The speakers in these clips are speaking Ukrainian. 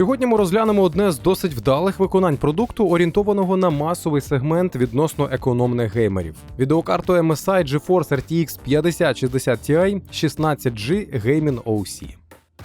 Сьогодні ми розглянемо одне з досить вдалих виконань продукту, орієнтованого на масовий сегмент відносно економних геймерів. Відеокарту MSI GeForce RTX 5060 Ti 16G Gaming OC.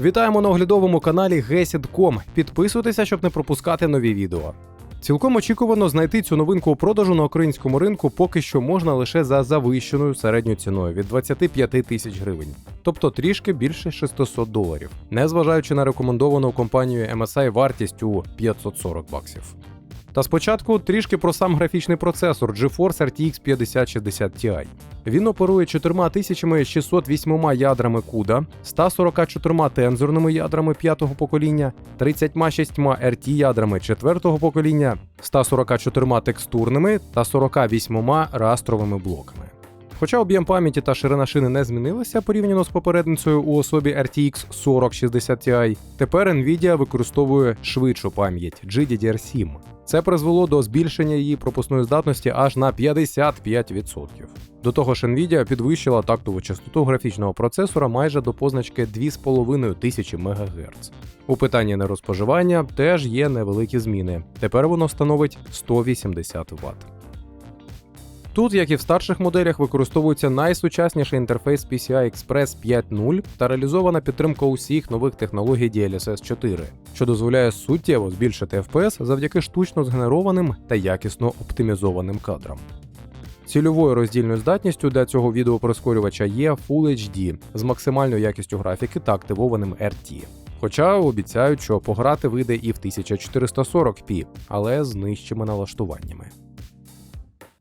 Вітаємо на оглядовому каналі Gesid.com. Підписуйтеся, щоб не пропускати нові відео. Цілком очікувано знайти цю новинку у продажу на українському ринку поки що можна лише за завищеною середньою ціною від 25 тисяч гривень, тобто трішки більше 600 доларів, незважаючи на рекомендовану компанією MSI вартість у 540 баксів. Та спочатку трішки про сам графічний процесор GeForce RTX 5060 Ti. Він оперує 4608 ядрами CUDA, 144 тензорними ядрами п'ятого покоління, 36 RT ядрами четвертого покоління, 144 текстурними та 48 растровими блоками. Хоча об'єм пам'яті та ширина шини не змінилися порівняно з попередницею у особі RTX 4060 Ti, тепер Nvidia використовує швидшу пам'ять GDDR7. Це призвело до збільшення її пропускної здатності аж на 55%. До того ж, Nvidia підвищила тактову частоту графічного процесора майже до позначки 2500 МГц. У питанні нерозпоживання теж є невеликі зміни. Тепер воно становить 180 Вт. Тут, як і в старших моделях, використовується найсучасніший інтерфейс PCI Express 5.0 та реалізована підтримка усіх нових технологій DLSS 4, що дозволяє суттєво збільшити FPS завдяки штучно згенерованим та якісно оптимізованим кадрам. Цільовою роздільною здатністю для цього відеопроскорювача є Full HD з максимальною якістю графіки та активованим RT. Хоча обіцяють, що пограти вийде і в 1440p, але з нижчими налаштуваннями.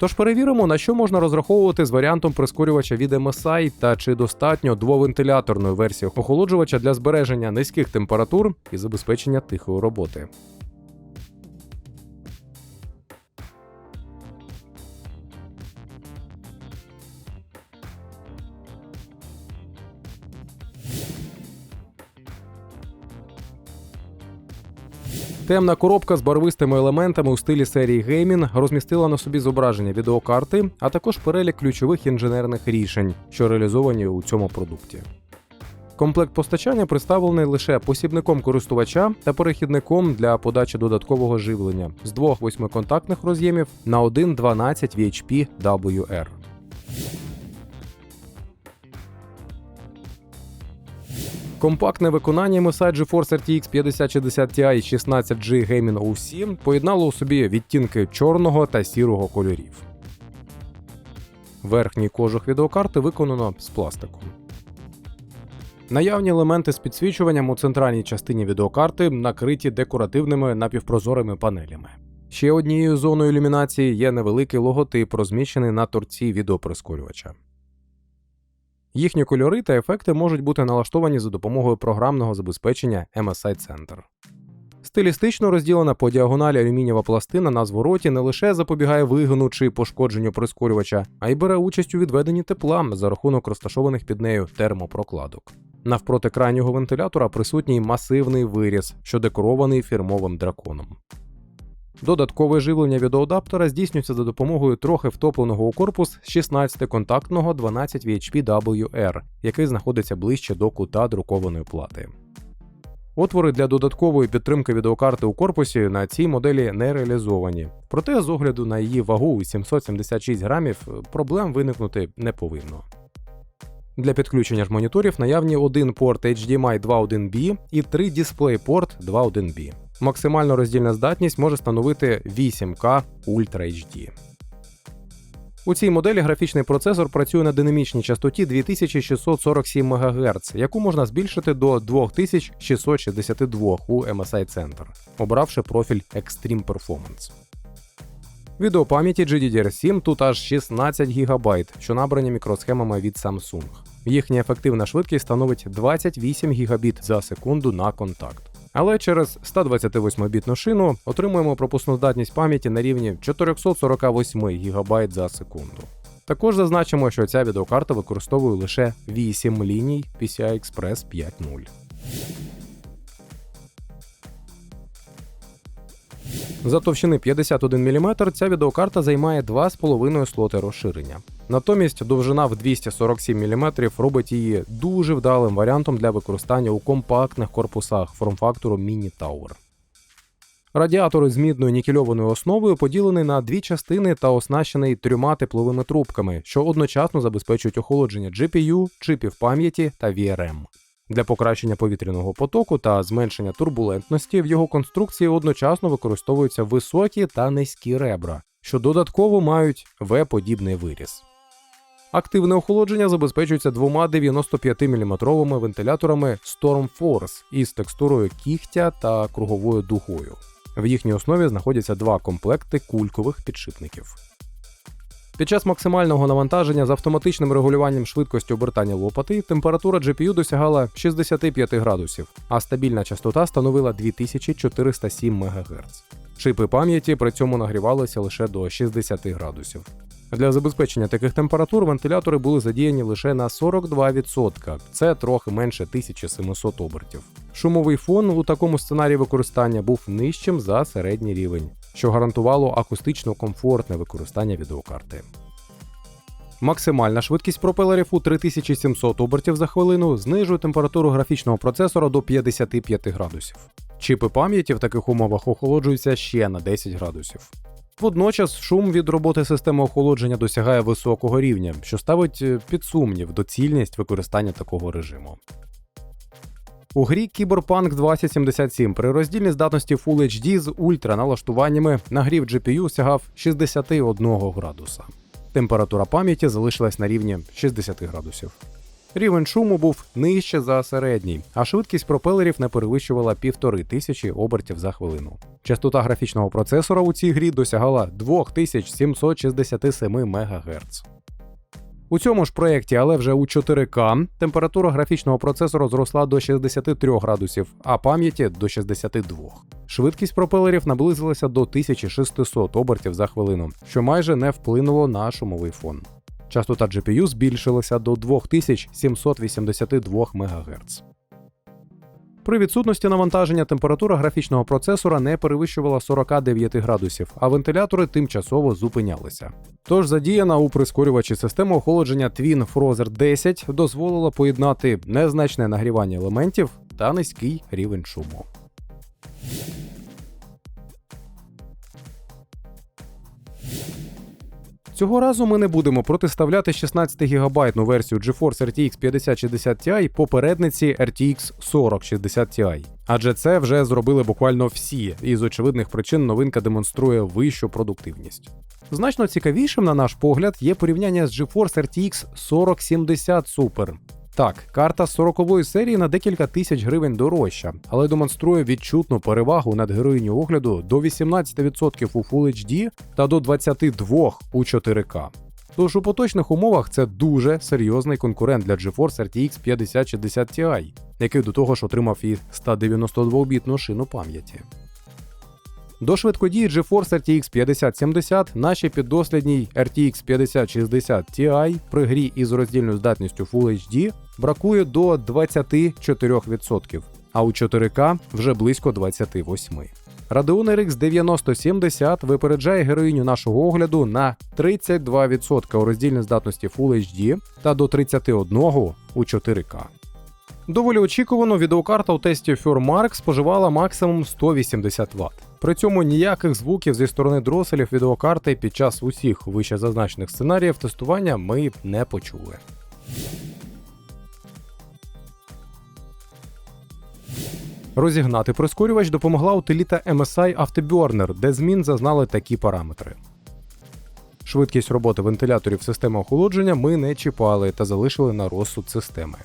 Тож перевіримо, на що можна розраховувати з варіантом прискорювача від MSI та чи достатньо двовентиляторної версії охолоджувача для збереження низьких температур і забезпечення тихої роботи. Темна коробка з барвистими елементами у стилі серії Gaming розмістила на собі зображення відеокарти, а також перелік ключових інженерних рішень, що реалізовані у цьому продукті. Комплект постачання представлений лише посібником користувача та перехідником для подачі додаткового живлення з двох восьмиконтактних роз'ємів на один 12 VHP WR. Компактне виконання MSI GeForce RTX 5060 Ti 16G Gaming OC поєднало у собі відтінки чорного та сірого кольорів. Верхній кожух відеокарти виконано з пластику. Наявні елементи з підсвічуванням у центральній частині відеокарти накриті декоративними напівпрозорими панелями. Ще однією зоною ілюмінації є невеликий логотип, розміщений на торці відеопроскорювача. Їхні кольори та ефекти можуть бути налаштовані за допомогою програмного забезпечення MSI Center. Стилістично розділена по діагоналі алюмінієва пластина на звороті не лише запобігає вигину чи пошкодженню прискорювача, а й бере участь у відведенні тепла за рахунок розташованих під нею термопрокладок. Навпроти крайнього вентилятора присутній масивний виріз, що декорований фірмовим драконом. Додаткове живлення відеоадаптера здійснюється за допомогою трохи втопленого у корпус 16-контактного 12 VHP WR, який знаходиться ближче до кута друкованої плати. Отвори для додаткової підтримки відеокарти у корпусі на цій моделі не реалізовані, проте з огляду на її вагу 776 грамів проблем виникнути не повинно. Для підключення ж моніторів наявні один порт HDMI 2.1B і три DisplayPort 2.1B. Максимальна роздільна здатність може становити 8К Ultra HD. У цій моделі графічний процесор працює на динамічній частоті 2647 МГц, яку можна збільшити до 2662 у MSI Center, обравши профіль Extreme Performance. Відеопам'яті GDDR7 тут аж 16 ГБ, що набрані мікросхемами від Samsung. Їхня ефективна швидкість становить 28 Гбіт за секунду на контакт. Але через 128-бітну шину отримуємо пропускну здатність пам'яті на рівні 448 ГБ за секунду. Також зазначимо, що ця відеокарта використовує лише 8 ліній PCI Express 5.0. За товщини 51 мм ця відеокарта займає 2,5 слоти розширення. Натомість довжина в 247 мм робить її дуже вдалим варіантом для використання у компактних корпусах форм-фактору Mini Tower. Радіатор з мідною нікельованою основою поділений на дві частини та оснащений трьома тепловими трубками, що одночасно забезпечують охолодження GPU, чипів пам'яті та VRM. Для покращення повітряного потоку та зменшення турбулентності в його конструкції одночасно використовуються високі та низькі ребра, що додатково мають V-подібний виріз. Активне охолодження забезпечується двома 95-мм вентиляторами Storm Force із текстурою кігтя та круговою дугою. В їхній основі знаходяться два комплекти кулькових підшипників. Під час максимального навантаження з автоматичним регулюванням швидкості обертання лопати температура GPU досягала 65 градусів, а стабільна частота становила 2407 МГц. Чипи пам'яті при цьому нагрівалися лише до 60 градусів. Для забезпечення таких температур вентилятори були задіяні лише на 42%, це трохи менше 1700 обертів. Шумовий фон у такому сценарії використання був нижчим за середній рівень, що гарантувало акустично комфортне використання відеокарти. Максимальна швидкість пропелерів у 3700 обертів за хвилину знижує температуру графічного процесора до 55 градусів. Чипи пам'яті в таких умовах охолоджуються ще на 10 градусів. Водночас шум від роботи системи охолодження досягає високого рівня, що ставить під сумнів доцільність використання такого режиму. У грі Cyberpunk 2077 при роздільній здатності Full HD з ультра налаштуваннями нагрів GPU сягав 61 градуса. Температура пам'яті залишилась на рівні 60 градусів. Рівень шуму був нижче за середній, а швидкість пропелерів не перевищувала півтори тисячі обертів за хвилину. Частота графічного процесора у цій грі досягала 2767 МГц. У цьому ж проєкті, але вже у 4К, температура графічного процесору зросла до 63 градусів, а пам'яті до 62. Швидкість пропелерів наблизилася до 1600 обертів за хвилину, що майже не вплинуло на шумовий фон. Частота GPU збільшилася до 2782 МГц. При відсутності навантаження температура графічного процесора не перевищувала 49 градусів, а вентилятори тимчасово зупинялися. Тож задіяна у прискорювачі система охолодження Twin Frozer 10 дозволила поєднати незначне нагрівання елементів та низький рівень шуму. Цього разу ми не будемо протиставляти 16 гігабайтну версію GeForce RTX 5060 Ti попередниці RTX 4060 Ti. Адже це вже зробили буквально всі, і з очевидних причин новинка демонструє вищу продуктивність. Значно цікавішим, на наш погляд, є порівняння з GeForce RTX 4070 Super. Так, карта з 40-ї серії на декілька тисяч гривень дорожча, але демонструє відчутну перевагу над героїню огляду до 18% у Full HD та до 22% у 4К. Тож у поточних умовах це дуже серйозний конкурент для GeForce RTX 5060 Ti, який до того ж отримав і 192-бітну шину пам'яті. До швидкодії GeForce RTX 5070 наші піддослідній RTX 5060 Ti при грі із роздільною здатністю Full HD бракує до 24%, а у 4К вже близько 28%. Radeon RX 9070 випереджає героїню нашого огляду на 32% у роздільній здатності Full HD та до 31% у 4К. Доволі очікувано, відеокарта у тесті Furmark споживала максимум 180 Вт. При цьому ніяких звуків зі сторони дроселів відеокарти під час усіх вище зазначених сценаріїв тестування ми не почули. Розігнати прискорювач допомогла утиліта MSI Afterburner, де змін зазнали такі параметри. Швидкість роботи вентиляторів системи охолодження ми не чіпали та залишили на розсуд системи.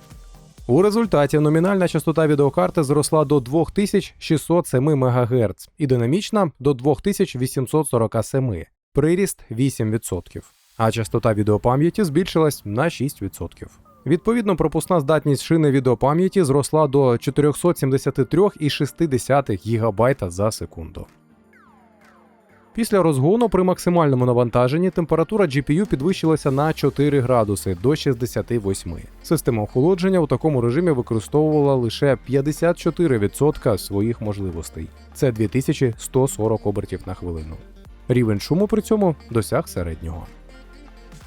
У результаті номінальна частота відеокарти зросла до 2607 МГц і динамічна до 2847, приріст 8%, а частота відеопам'яті збільшилась на 6%. Відповідно, пропускна здатність шини відеопам'яті зросла до 473,6 ГБ за секунду. Після розгону при максимальному навантаженні температура GPU підвищилася на 4 градуси до 68. Система охолодження у такому режимі використовувала лише 54% своїх можливостей. Це 2140 обертів на хвилину. Рівень шуму при цьому досяг середнього.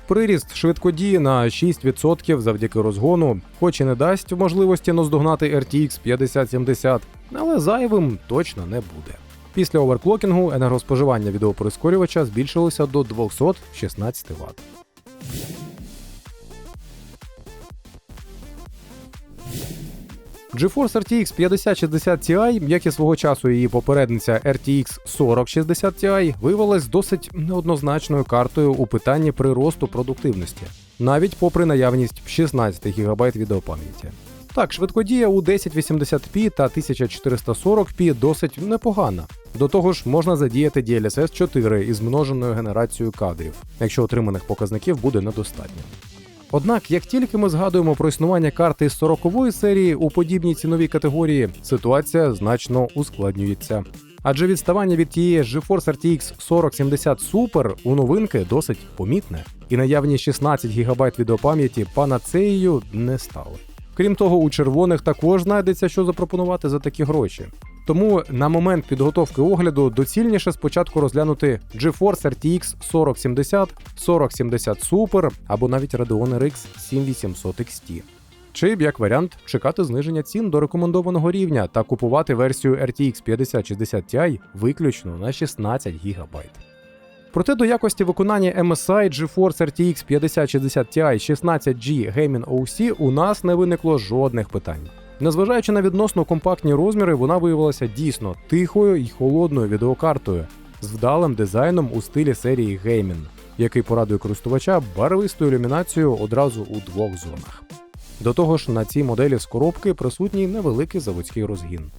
Приріст швидкодії на 6% завдяки розгону, хоч і не дасть можливості наздогнати RTX 5070, але зайвим точно не буде. Після оверклокінгу енергоспоживання відеоприскорювача збільшилося до 216 Вт. GeForce RTX 5060 Ti, як і свого часу її попередниця RTX 4060 Ti, виявилась досить неоднозначною картою у питанні приросту продуктивності, навіть попри наявність 16 ГБ відеопам'яті. Так, швидкодія у 1080p та 1440p досить непогана. До того ж, можна задіяти DLSS 4 із множеною генерацією кадрів, якщо отриманих показників буде недостатньо. Однак, як тільки ми згадуємо про існування карти з 40-ї серії у подібній ціновій категорії, ситуація значно ускладнюється. Адже відставання від тієї GeForce RTX 4070 Super у новинки досить помітне, і наявні 16 ГБ відеопам'яті панацеєю не стали. Крім того, у червоних також знайдеться, що запропонувати за такі гроші. Тому на момент підготовки огляду доцільніше спочатку розглянути GeForce RTX 4070, 4070 Super або навіть Radeon RX 7800 XT. Чи, б як варіант, чекати зниження цін до рекомендованого рівня та купувати версію RTX 5060 Ti виключно на 16 ГБ. Проте до якості виконання MSI GeForce RTX 5060 Ti 16G Gaming OC у нас не виникло жодних питань. Незважаючи на відносно компактні розміри, вона виявилася дійсно тихою і холодною відеокартою з вдалим дизайном у стилі серії Gaming, який порадує користувача барвистою ілюмінацією одразу у двох зонах. До того ж, на цій моделі з коробки присутній невеликий заводський розгін.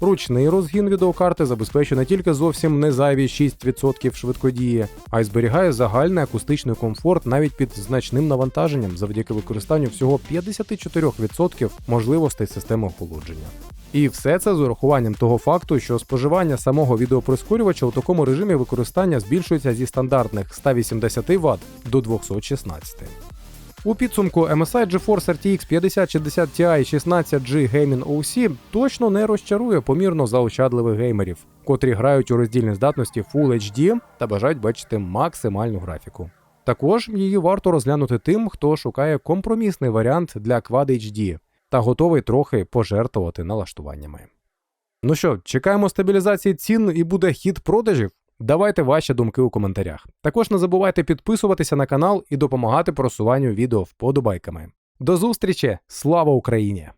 Ручний розгін відеокарти забезпечує не тільки зовсім не зайві 6% швидкодії, а й зберігає загальний акустичний комфорт навіть під значним навантаженням завдяки використанню всього 54% можливостей системи охолодження. І все це з урахуванням того факту, що споживання самого відеоприскорювача у такому режимі використання збільшується зі стандартних 180 Вт до 216. У підсумку MSI GeForce RTX 5060 Ti 16G Gaming OC точно не розчарує помірно заощадливих геймерів, котрі грають у роздільній здатності Full HD та бажають бачити максимальну графіку. Також її варто розглянути тим, хто шукає компромісний варіант для Quad HD та готовий трохи пожертвувати налаштуваннями. Ну що, чекаємо стабілізації цін і буде хід продажів? Давайте ваші думки у коментарях. Також не забувайте підписуватися на канал і допомагати просуванню відео вподобайками. До зустрічі! Слава Україні!